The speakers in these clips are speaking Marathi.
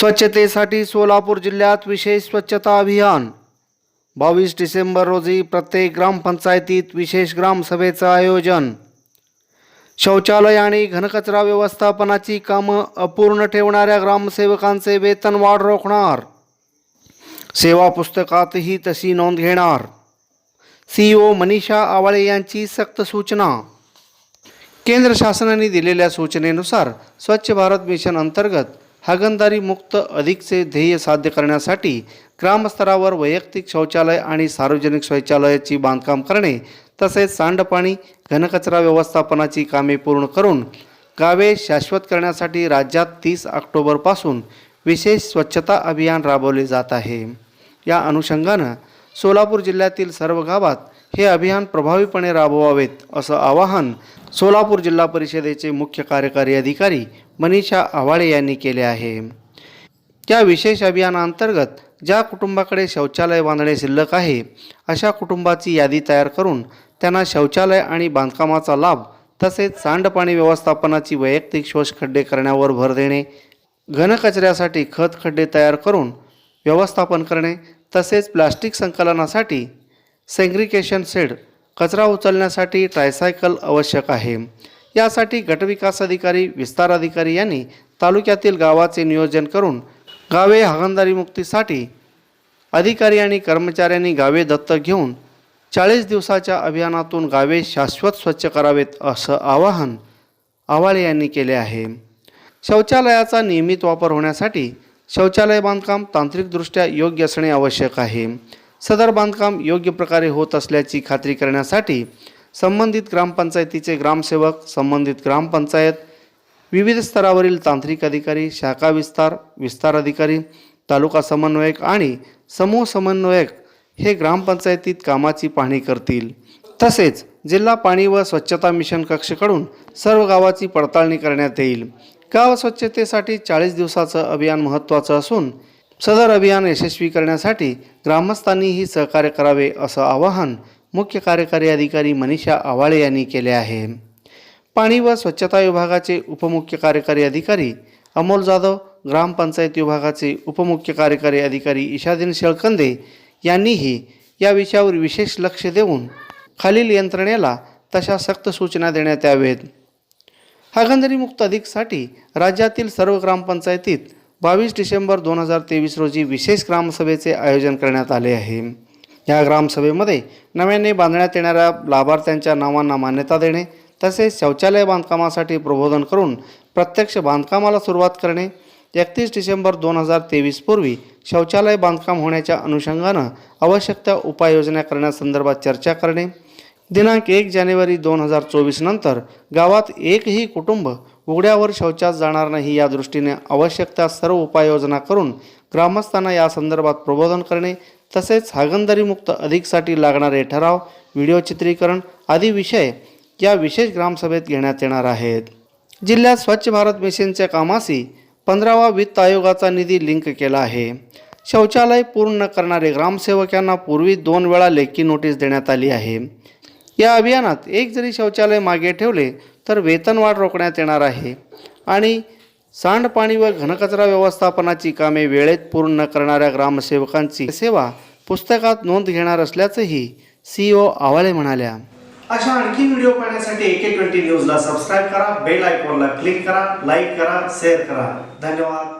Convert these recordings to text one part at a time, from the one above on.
स्वच्छतेसाठी सोलापूर जिल्ह्यात विशेष स्वच्छता अभियान. बावीस डिसेंबर रोजी प्रत्येक ग्रामपंचायतीत विशेष ग्रामसभेचं आयोजन. शौचालय आणि घनकचरा व्यवस्थापनाची कामं अपूर्ण ठेवणाऱ्या ग्रामसेवकांचे वेतन वाढ रोखणार. सेवा पुस्तकातही तशी नोंद घेणार. सीईओ मनीषा आवाळे यांची सक्त सूचना. केंद्र शासनाने दिलेल्या सूचनेनुसार स्वच्छ भारत मिशन अंतर्गत हागणदारी मुक्त अधिकचे ध्येय साध्य करण्यासाठी ग्रामस्तरावर वैयक्तिक शौचालय आणि सार्वजनिक शौचालयाची बांधकाम करणे तसेच सांडपाणी घनकचरा व्यवस्थापनाची कामे पूर्ण करून गावे शाश्वत करण्यासाठी राज्यात तीस ऑक्टोबरपासून विशेष स्वच्छता अभियान राबवले जात आहे. या अनुषंगानं सोलापूर जिल्ह्यातील सर्व गावात हे अभियान प्रभावीपणे राबवावेत असं आवाहन सोलापूर जिल्हा परिषदेचे मुख्य कार्यकारी अधिकारी मनीषा आवाळे यांनी केले आहे. त्या विशेष अभियानाअंतर्गत ज्या कुटुंबाकडे शौचालय बांधणे शिल्लक आहे अशा कुटुंबाची यादी तयार करून त्यांना शौचालय आणि बांधकामाचा लाभ तसेच सांडपाणी व्यवस्थापनाची वैयक्तिक शोष खड्डे करण्यावर भर देणे घनकचऱ्यासाठी खत खड्डे तयार करून व्यवस्थापन करणे तसेच प्लास्टिक संकलनासाठी सेग्रिकेशन सेड कचरा उचलण्यासाठी ट्रायसायकल आवश्यक आहे. यासाठी गटविकास अधिकारी विस्तार अधिकारी यांनी तालुक्यातील गावाचे नियोजन करून गावे हागणदारी मुक्तीसाठी अधिकारी आणि कर्मचाऱ्यांनी गावे दत्तक घेऊन चाळीस दिवसाच्या अभियानातून गावे शाश्वत स्वच्छ करावेत असं आवाहन आवाळे यांनी केले आहे. शौचालयाचा नियमित वापर होण्यासाठी शौचालय बांधकाम तांत्रिकदृष्ट्या योग्य असणे आवश्यक आहे. सदर बांधकाम योग्य प्रकारे होत असल्याची खात्री करण्यासाठी संबंधित ग्रामपंचायतीचे ग्रामसेवक संबंधित ग्रामपंचायत विविध स्तरावरील तांत्रिक अधिकारी शाखा विस्तार विस्तार अधिकारी तालुका समन्वयक आणि समूह समन्वयक हे ग्रामपंचायतीत कामाची पाहणी करतील. तसेच जिल्हा पाणी व स्वच्छता मिशन कक्षकडून सर्व गावाची पडताळणी करण्यात येईल. गाव स्वच्छतेसाठी चाळीस दिवसाचं अभियान महत्त्वाचं असून सदर अभियान यशस्वी करण्यासाठी ग्रामस्थांनीही सहकार्य करावे असं आवाहन मुख्य कार्यकारी अधिकारी मनीषा आवाळे यांनी केले आहे. पाणी व स्वच्छता विभागाचे उपमुख्य कार्यकारी अधिकारी अमोल जाधव ग्रामपंचायत विभागाचे उपमुख्य कार्यकारी अधिकारी इशादीन शेळकंदे यांनीही या विषयावर विशेष लक्ष देऊन खालील यंत्रणेला तशा सक्त सूचना देण्यात यावेत हागंदरीमुक्त अधिकसाठी राज्यातील सर्व ग्रामपंचायतीत बावीस डिसेंबर दोन हजार तेवीस रोजी विशेष ग्रामसभेचे आयोजन करण्यात आले आहे. या ग्रामसभेमध्ये नव्याने बांधण्यात येणाऱ्या लाभार्थ्यांच्या नावांना मान्यता देणे तसेच शौचालय बांधकामासाठी प्रबोधन करून प्रत्यक्ष बांधकामाला सुरुवात करणे. एकतीस डिसेंबर दोन हजार तेवीस पूर्वी शौचालय बांधकाम होण्याच्या अनुषंगानं आवश्यक त्या उपाययोजना करण्यासंदर्भात चर्चा करणे. दिनांक एक जानेवारी दोन हजार चोवीस नंतर गावात एकही कुटुंब उघड्यावर शौचास जाणार नाही या दृष्टीने आवश्यक त्या सर्व उपाययोजना करून ग्रामस्थांना या संदर्भात प्रबोधन करणे तसेच हागणदारीमुक्त अधिकसाठी लागणारे ठराव व्हिडिओ चित्रीकरण आदी विषय या विशेष ग्रामसभेत घेण्यात येणार आहेत. जिल्ह्यात स्वच्छ भारत मिशनच्या कामाशी पंधरावा वित्त आयोगाचा निधी लिंक केला आहे. शौचालय पूर्ण करणारे ग्रामसेवक यांना पूर्वी दोन वेळा लेखी नोटीस देण्यात आली आहे. या अभियानात एक जरी शौचालय मागे ठेवले तर वेतनवाढ रोखण्यात येणार आहे. आणि सांडपाणी व घनकचरा व्यवस्थापनाची कामे वेळेत पूर्ण करणाऱ्या ग्रामसेवकांची सेवा पुस्तकात नोंद घेणार असल्याचंही सीईओ आवाले म्हणाल्या. अशा आणखी व्हिडिओ पाहण्यासाठी एके ट्वेंटी न्यूजला सबस्क्राईब करा बेल आयकॉनला क्लिक करा लाईक करा शेअर करा. धन्यवाद.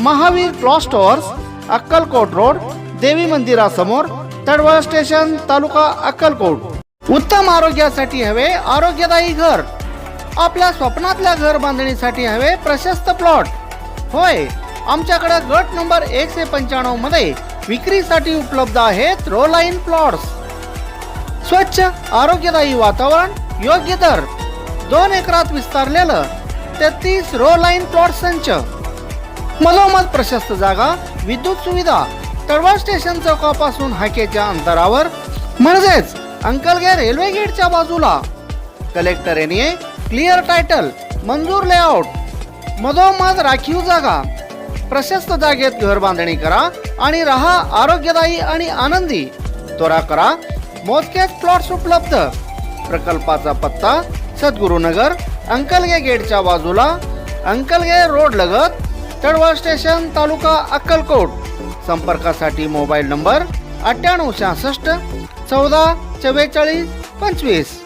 Mahavir class towers Akkalkot road देवी मंदिरासमोर तडवळ स्टेशन तालुका अक्कलकोट. उत्तम आरोग्यासाठी हवे आरोग्यदायी घर. आपल्या स्वप्नातल्या घर बांधणीसाठी हवे प्रशस्त प्लॉट. होय आमच्याकडे गट नंबर एकशे पंच्याण्णवमध्ये विक्रीसाठी उपलब्ध आहेत रो लाईन प्लॉट्स. स्वच्छ आरोग्यदायी वातावरण योग्य दर. दोन एकरात विस्तारलेलं तेहतीस रो लाईन प्लॉट संच. मधोमध प्रशस्त जागा विद्युत सुविधा तळवा स्टेशन चौकापासून हाकेच्या अंतरावर. म्हणजेच अंकलगे रेल्वे गेटच्या बाजूला. कलेक्टर यांनी क्लिअर टायटल मंजूर लेआउट. मधोमध राखीव जागा. प्रशस्त जागेत घर बांधणी करा आणि राहा आरोग्यदायी आणि आनंदी. त्वरा करा. मोजकेच प्लॉट्स उपलब्ध. प्रकल्पाचा पत्ता सद्गुरुनगर अंकलगे गेटच्या बाजूला. अंकलगे रोड लगत. तळवळ स्टेशन तालुका अक्कलकोट. संपर्कासाठी मोबाईल नंबर अठ्ठ्याण्णव सहासष्ट चौदा चव्वेचाळीस पंचवीस.